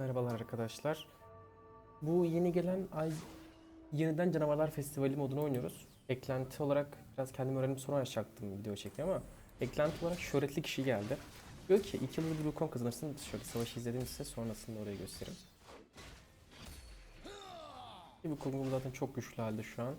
Merhabalar arkadaşlar. Bu yeni gelen ay yeniden Canavarlar Festivali modunu oynuyoruz. Eklenti olarak biraz kendim öğrenip sonra açacaktım video çekmeyi ama eklenti olarak şöhretli kişi geldi. Diyor ki 2 yılda bir Wukong kazanırsın. Şöyle savaşı izledim size sonrasında orayı göstereyim. Bu Wukong'um zaten çok güçlü halde şu an.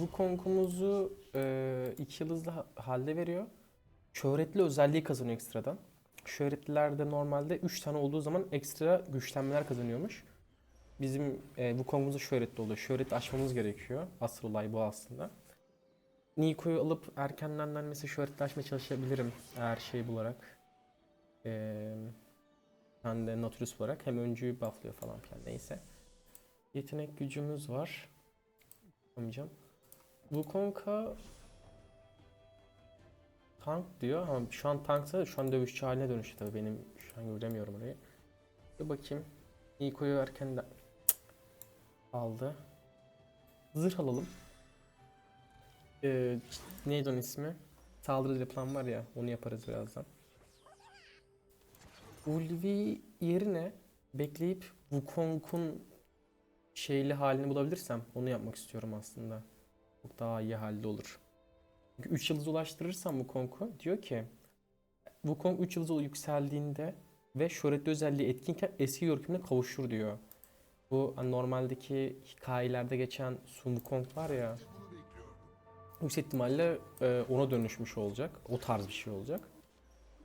Bu konkumuzu e, iki yıldızlı ha- halde veriyor. Şöhretli özelliği kazanıyor ekstradan. Şöhretlilerde normalde 3 tane olduğu zaman ekstra güçlenmeler kazanıyormuş. Bizim e, bu konumuzda şöhretli oluyor. Şöhreti aşmamız gerekiyor. Asıl olay bu aslında. Niko'yu alıp erkenden mesela şöhretli çalışabilirim eğer şey bularak. E, ben de Nautilus bularak hem öncüyü bufflıyor falan filan neyse. Yetenek gücümüz var. Yapamayacağım. Wukong'a tank diyor ama şu an tanksa şu an dövüşçü haline dönüştü tabii benim şu an göremiyorum orayı. Bir bakayım. Niko'yu erken de aldı. Zırh alalım. Ee, neydi onun ismi? Saldırı plan var ya onu yaparız birazdan. Ulvi yerine bekleyip Wukong'un şeyli halini bulabilirsem onu yapmak istiyorum aslında. Çok daha iyi halde olur. Çünkü 3 yıldız ulaştırırsam bu konku diyor ki Wukong 3 yıldıza yükseldiğinde ve şöhretli özelliği etkinken eski görkemine kavuşur diyor. Bu hani normaldeki hikayelerde geçen Sun Wukong var ya yüksek ihtimalle e, ona dönüşmüş olacak. O tarz bir şey olacak.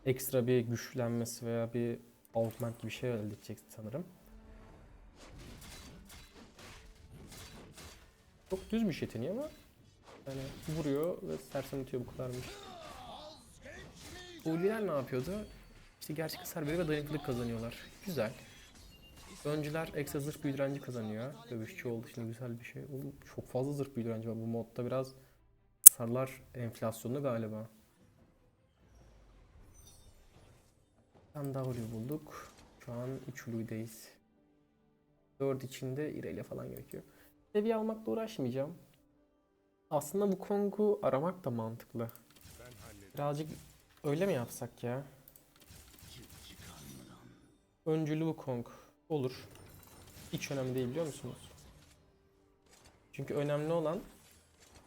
Ekstra bir güçlenmesi veya bir augment gibi bir şey elde edecek sanırım. Çok düz bir şey yeteneği ama yani vuruyor ve sersemletiyor bu kadarmış. Ulviler ne yapıyordu? İşte gerçek hasar veriyor ve dayanıklılık kazanıyorlar. Güzel. Öncüler ekstra zırh büyü direnci kazanıyor. Dövüşçü olduğu için güzel bir şey. Oğlum çok fazla zırh büyü direnci var. Bu modda biraz hasarlar enflasyonlu galiba. Tane daha Ulvi bulduk. Şu an 3 Ulvi'deyiz. 4 içinde İrelia falan gerekiyor. Seviye almakla uğraşmayacağım. Aslında bu Kong'u aramak da mantıklı. Birazcık öyle mi yapsak ya? Öncülü bu Kong. Olur. Hiç önemli değil biliyor musunuz? Çünkü önemli olan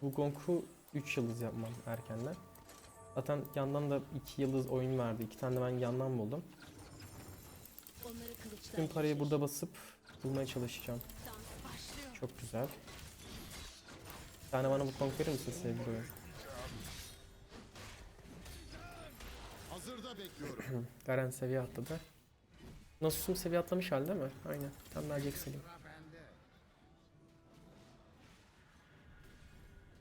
bu Kong'u 3 yıldız yapmam erkenden. Zaten yandan da 2 yıldız oyun verdi. 2 tane de ben yandan buldum. Tüm parayı burada basıp bulmaya çalışacağım. Çok güzel. Bir tane bana bu Kong verir misin sevgili oyun? Hazırda bekliyorum. Garen seviye atladı. Nasus'um seviye atlamış halde mi? Aynen. Tam daha Jax'elim.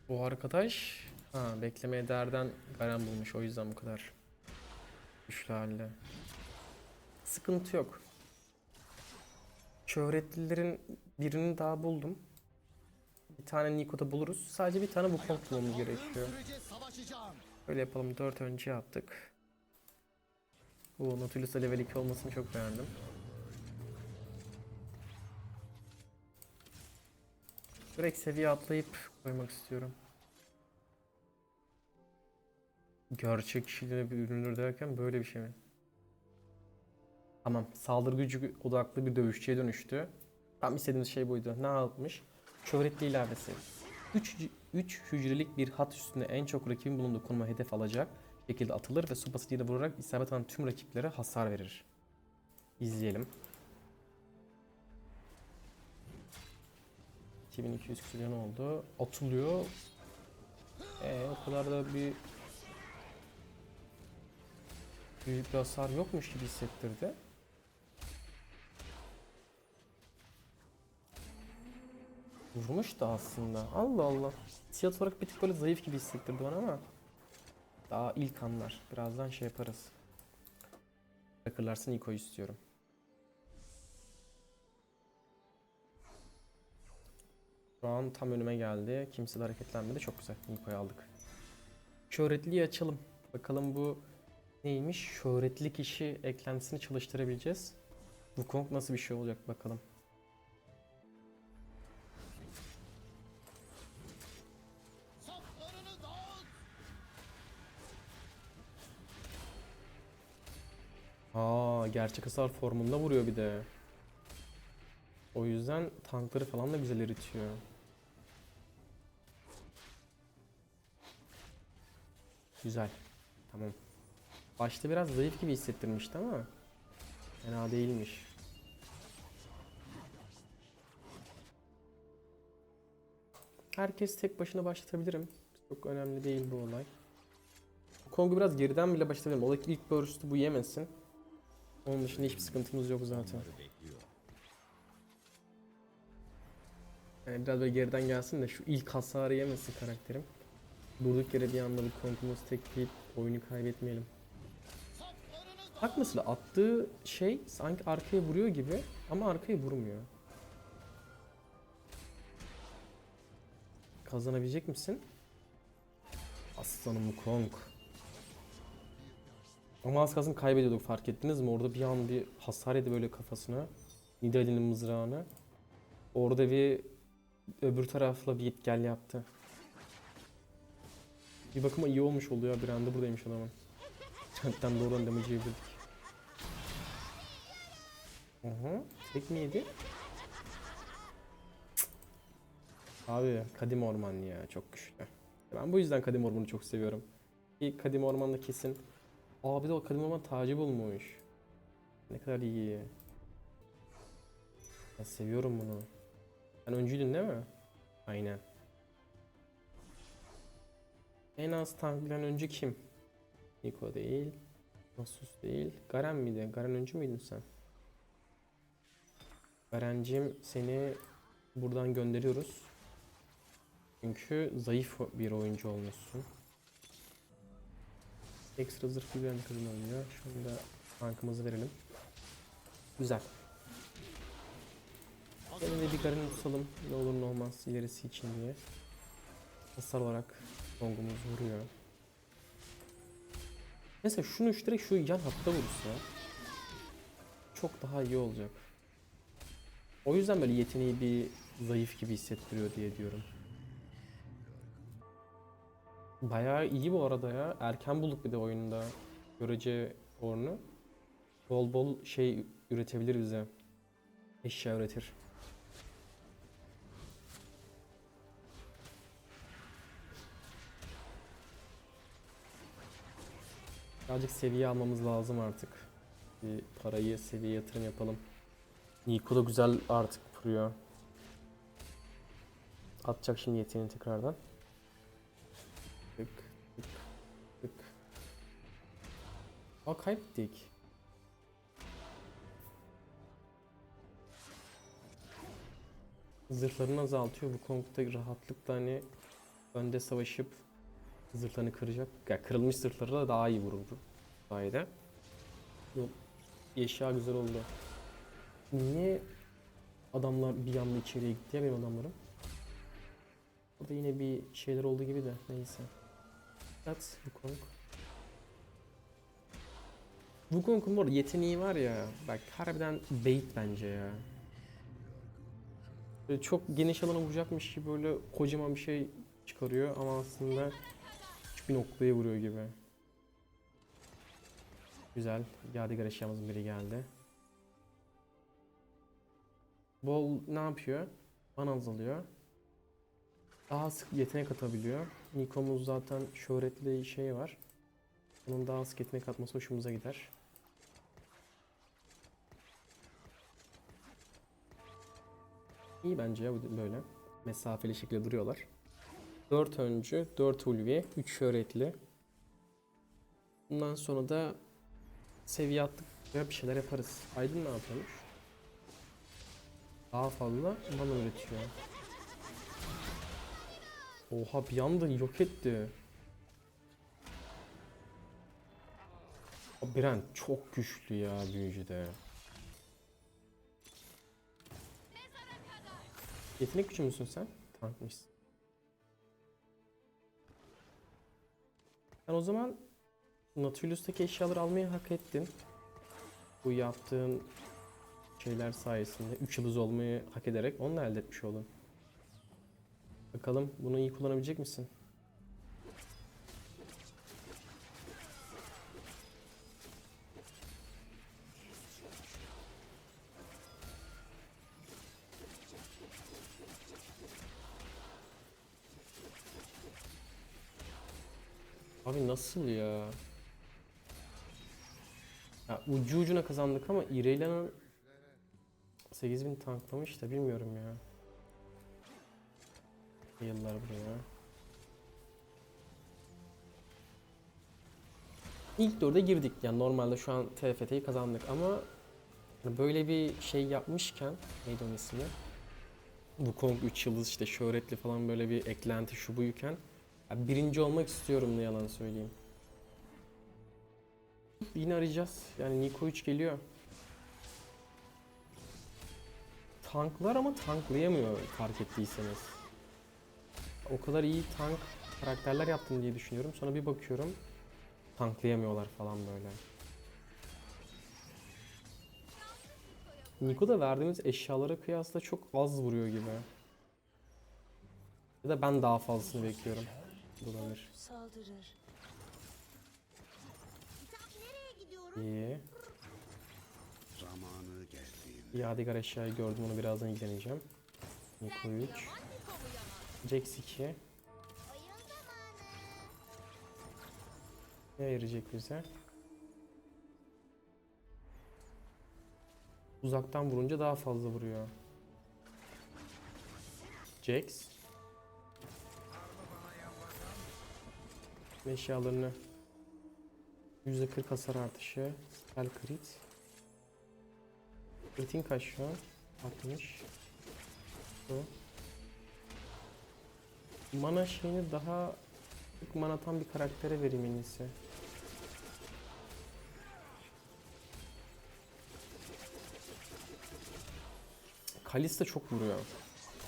Bu arkadaş ha, beklemeye değerden Garen bulmuş. O yüzden bu kadar güçlü halde. Sıkıntı yok. Şöhretlilerin birini daha buldum. Bir tane Niko'da buluruz. Sadece bir tane Wukong bulmamız gerekiyor. Öyle yapalım. 4 önce yaptık. Bu Nautilus'ta level 2 olmasını çok beğendim. Direkt seviye atlayıp koymak istiyorum. Gerçek kişiliğine bir ürünür derken böyle bir şey mi? Tamam. Saldırı gücü odaklı bir dövüşçüye dönüştü. Tam istediğimiz şey buydu. Ne yapmış? Şöhretli ilavesi. 3, 3 hücrelik bir hat üstünde en çok rakibin bulunduğu konuma hedef alacak şekilde atılır ve sopasıyla vurarak isabet alan tüm rakiplere hasar verir. İzleyelim. 2200 küsur yan oldu. Atılıyor. Ee, o kadar da bir büyük bir hasar yokmuş gibi hissettirdi. Vurmuş da aslında. Allah Allah. Siyat olarak bir tık böyle zayıf gibi hissettirdi bana ama daha ilk anlar. Birazdan şey yaparız. Bırakırlarsa Niko'yu istiyorum. Şu an tam önüme geldi. Kimse de hareketlenmedi. Çok güzel. Niko'yu aldık. Şöhretliyi açalım. Bakalım bu neymiş? Şöhretli kişi eklentisini çalıştırabileceğiz. Wukong nasıl bir şey olacak bakalım. Oha gerçek hasar formunda vuruyor bir de. O yüzden tankları falan da güzel eritiyor. Güzel. Tamam. Başta biraz zayıf gibi hissettirmişti ama fena değilmiş. Herkes tek başına başlatabilirim. Çok önemli değil bu olay. Kong'u biraz geriden bile başlatabilirim. Ola ki ilk burst'u bu yemesin. Onun dışında hiçbir sıkıntımız yok zaten. Yani biraz böyle geriden gelsin de şu ilk hasarı yemesin karakterim. Durduk yere bir anda bu Kong'umuz tekleyip oyunu kaybetmeyelim. Bak mesela attığı şey sanki arkaya vuruyor gibi ama arkaya vurmuyor. Kazanabilecek misin? Aslanım Kong. Ama az kalsın kaybediyorduk fark ettiniz mi? Orada bir an bir hasar yedi böyle kafasına. Nidalee'nin mızrağını. Orada bir öbür tarafla bir git gel yaptı. Bir bakıma iyi olmuş oldu ya bir anda buradaymış adamın. Chatten doğrudan damage yiyebilirdik. Aha, tek mi. Abi Kadim Orman ya çok güçlü. Ben bu yüzden Kadim Orman'ı çok seviyorum. Bir Kadim Orman'da kesin. Abi de o Kadim Orman tacı bulmuş. Ne kadar iyi. Ben seviyorum bunu. Sen öncüydün değil mi? Aynen. En az tanklayan öncü kim? Niko değil. Nasus değil. Garen miydi? Garen öncü müydün sen? Garencim seni buradan gönderiyoruz. Çünkü zayıf bir oyuncu olmuşsun. Ekstra zırh güven kazanılıyor. Şu anda tankımızı verelim. Güzel. Yine de bir Garen'i tutalım. Ne olur ne olmaz ilerisi için diye. Hasar olarak Kong'umuz vuruyor. Mesela şunu şu direkt şu yan hatta vursa çok daha iyi olacak. O yüzden böyle yeteneği bir zayıf gibi hissettiriyor diye diyorum. Bayağı iyi bu arada ya. Erken bulduk bir de oyunda. Görece ornu. Bol bol şey üretebilir bize. Eşya üretir. Birazcık seviye almamız lazım artık. Bir parayı seviye yatırım yapalım. Niko da güzel artık vuruyor. Atacak şimdi yeteneğini tekrardan. Aa kaybettik. Zırhlarını azaltıyor. Bu Kong'da rahatlıkla hani önde savaşıp zırhlarını kıracak. Ya kırılmış zırhları da daha iyi vurur bu eşya güzel oldu. Niye adamlar bir anda içeriye gitti ya benim adamlarım? Burada yine bir şeyler oldu gibi de neyse. That's Wukong. Wukong'un bu arada yeteneği var ya bak harbiden bait bence ya. Böyle çok geniş alana vuracakmış gibi böyle kocaman bir şey çıkarıyor ama aslında küçük bir noktaya vuruyor gibi. Güzel. Yadigar eşyamızın biri geldi. Bol ne yapıyor? Mana azalıyor. Daha sık yetenek atabiliyor. Niko'muz zaten şöhretli şey var. Onun daha sık yetenek atması hoşumuza gider. İyi bence ya böyle. Mesafeli şekilde duruyorlar. 4 öncü, 4 ulvi, 3 şöhretli. Bundan sonra da seviye attık ve bir şeyler yaparız. Aydın ne yapıyormuş? Daha fazla mana üretiyor. Oha bir anda yok etti. Brent çok güçlü ya büyücüde. Yetenek gücü müsün sen? Tankmışsın. Sen o zaman Nautilus'taki eşyaları almayı hak ettin. Bu yaptığın şeyler sayesinde 3 yıldız olmayı hak ederek onu da elde etmiş oldun. Bakalım bunu iyi kullanabilecek misin? Nasıl ya? Ya ucu ucuna kazandık ama Irelia'nın 8000 tanklamış da bilmiyorum ya. Yıllar buraya. İlk dörde girdik. Yani normalde şu an TFT'yi kazandık ama hani böyle bir şey yapmışken neydi onun ismi? Wukong 3 yıldız işte şöhretli falan böyle bir eklenti şu buyken birinci olmak istiyorum ne yalan söyleyeyim. Yine arayacağız. Yani Niko 3 geliyor. Tanklar ama tanklayamıyor fark ettiyseniz. O kadar iyi tank karakterler yaptım diye düşünüyorum. Sonra bir bakıyorum tanklayamıyorlar falan böyle. Niko da verdiğimiz eşyalara kıyasla çok az vuruyor gibi. Ya da ben daha fazlasını bekliyorum. Olabilir. Saldırır. İyi. Zamanı geldiğinde Yadigar eşyayı gördüm onu birazdan ilgileneceğim. Niko 3. Jax 2. Ne verecek bize? Uzaktan vurunca daha fazla vuruyor. Jax. Eşyalarını %40 hasar artışı. Spell crit. Crit'in kaç şu an? 60. Bu. Mana şeyini daha ilk mana atan bir karaktere vereyim en iyisi. Kalista çok vuruyor.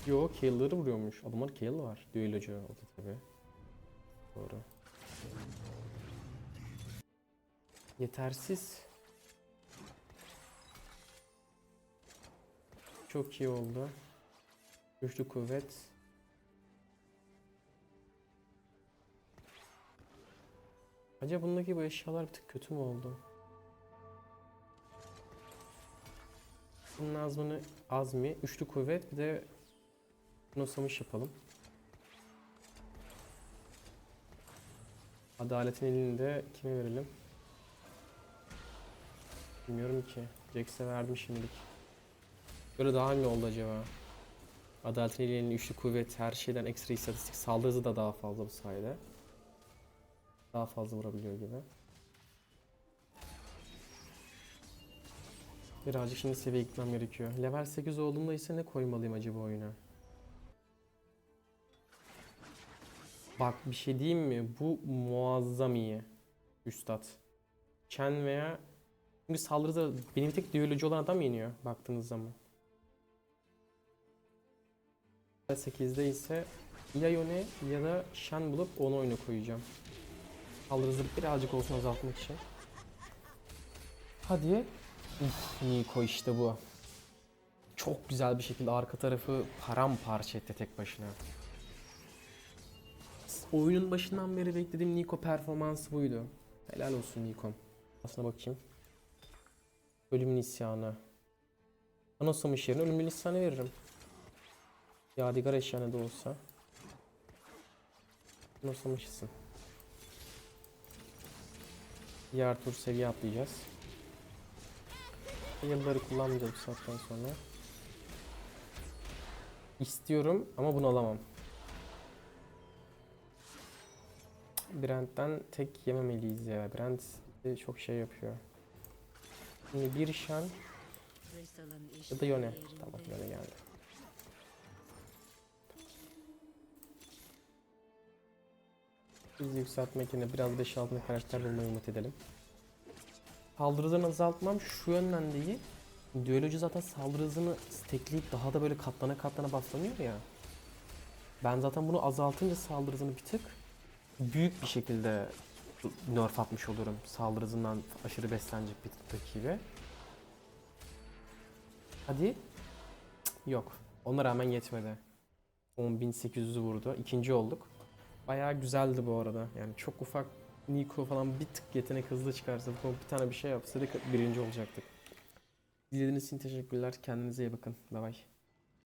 Yo, Kale'ları vuruyormuş. Adamlar Kale var. Düellocu o da tabi. Doğru. Yetersiz. Çok iyi oldu. Güçlü kuvvet. Acaba bundaki bu eşyalar bir tık kötü mü oldu? Bunun azmını azmi, üçlü kuvvet bir de nosamış yapalım. Adaletin elinde kime verelim? Bilmiyorum ki. Jax'e verdim şimdilik. Böyle daha mı oldu acaba? Adaletin elinin üçlü kuvvet, her şeyden ekstra istatistik, saldırı hızı da daha fazla bu sayede. Daha fazla vurabiliyor gibi. Birazcık şimdi seviye gitmem gerekiyor. Level 8 olduğumda ise ne koymalıyım acaba oyuna? Bak bir şey diyeyim mi? Bu muazzam iyi. Üstad. Chen veya... Çünkü saldırıda benim tek düellocu olan adam yeniyor baktığınız zaman. 8'de ise ya Yone ya da Shen bulup onu oyuna koyacağım. Saldırı hızı birazcık olsun azaltmak için. Hadi. Uf, Niko işte bu. Çok güzel bir şekilde arka tarafı paramparça etti tek başına. Oyunun başından beri beklediğim Niko performansı buydu. Helal olsun Niko. Aslına bakayım. Ölümün isyanı. Anosamış yerine ölümün isyanı veririm. Yadigar eşyanı da olsa. Anosamışsın. Diğer tur seviye atlayacağız. Yılları kullanmayacağız bu saatten sonra. İstiyorum ama bunu alamam. Brent'ten tek yememeliyiz ya. Brent çok şey yapıyor. Şimdi bir şan ya da Yone. Tamam Yone geldi. Biz yükseltmek yerine biraz 5-6 karakter bulmayı umut edelim. Saldırıdan azaltmam şu yönden de iyi. Düellocu zaten saldırı hızını stackleyip daha da böyle katlana katlana baslanıyor ya. Ben zaten bunu azaltınca saldırı hızını bir tık büyük bir şekilde nerf atmış olurum. Saldırı hızından aşırı beslenecek bir rakibe. Hadi. Yok. Ona rağmen yetmedi. 10.800'ü vurdu. İkinci olduk. Bayağı güzeldi bu arada. Yani çok ufak Nico falan bir tık yetenek hızlı çıkarsa bu bir tane bir şey yapsaydık birinci olacaktık. İzlediğiniz için teşekkürler. Kendinize iyi bakın. Bay bay.